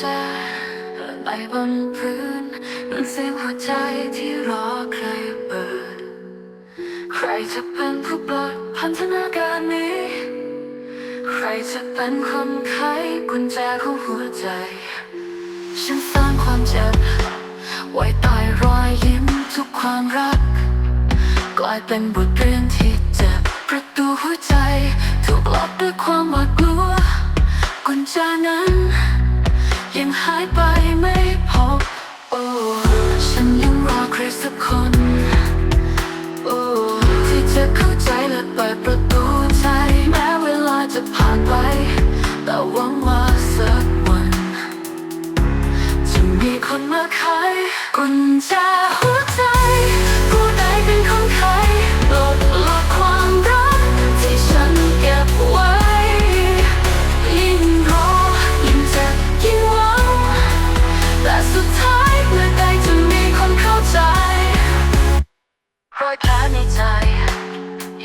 แจไปบนพื้นนั่นเสียงหัวใจที่รอใครเปิด ใครจะเป็นผู้ปิดพันธนาการนี้ ใครจะเป็นคนไขกุญแจของหัวใจ ฉันสร้างความเจ็บไว้ใต้รอยยิ้มทุกความรัก กลายเป็นบทเรียนที่เจ็บประตูหัวใจ ถูกล็อกด้วยความหวาดกลัวกุญแจนั้น ยังหายไปไม่พบโอ้ฉันยังรอใครสักคนโอ้ที่จะเข้าใจและเปิดประตูใจแม้เวลาจะผ่านไป แต่หวังว่าสักวัน จะมีคนมาไขกุญแจหัวใจ อยแผลในใจ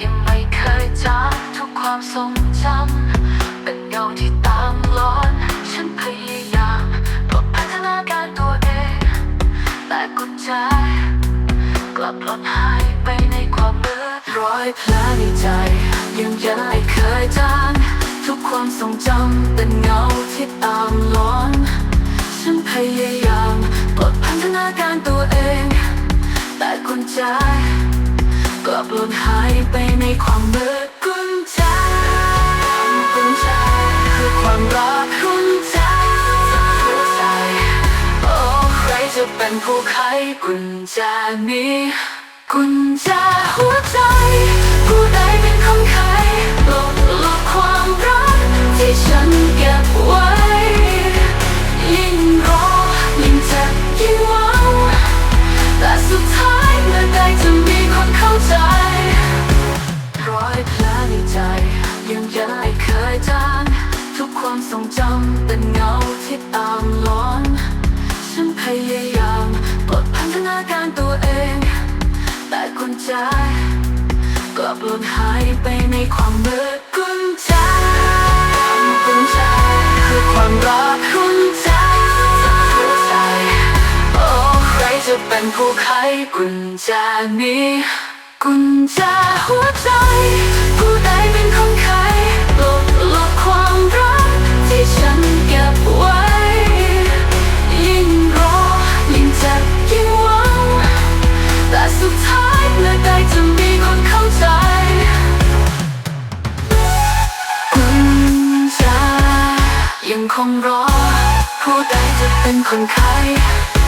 ยังไม่เคยจางทุกความทรงจำเป็นเงาที่ตามล้อน ฉันพยายามปรับพัฒนาการตัวเอง แต่กุญแจกลับหล่นหายไปในความมืดรอยแผลในใจ ยังยังไม่เคยจางทุกความทรงจำเป็นเงาที่ตามล้อน ฉันพยายามปลดพันธนาการตัวเอง แต่กุญแจ กลับหล่นหายไปในความมืดกุญแจกุญแจคือความรักกุญแจหัวใจโอ้ใครจะเป็นผู้ไขกุญแจนี้ กุญแจหัวใจผู้ใดเป็นคนไข ยังยังไม่เคยจางทุกความทรงจำเป็นเงาที่ตามล้อน ฉันพยายามปลดพันธนาการตัวเอง แต่กุญแจกลับหล่นหายไปในความมืดกุญแจกุญแจคือความรักกุญแจหัวใจโอ้ใครจะเป็นผู้ไขกุญแจนี้ กุญแจหัวใจผู้ใดเป็น คงรอ ผู้ใดจะเป็นคนไข้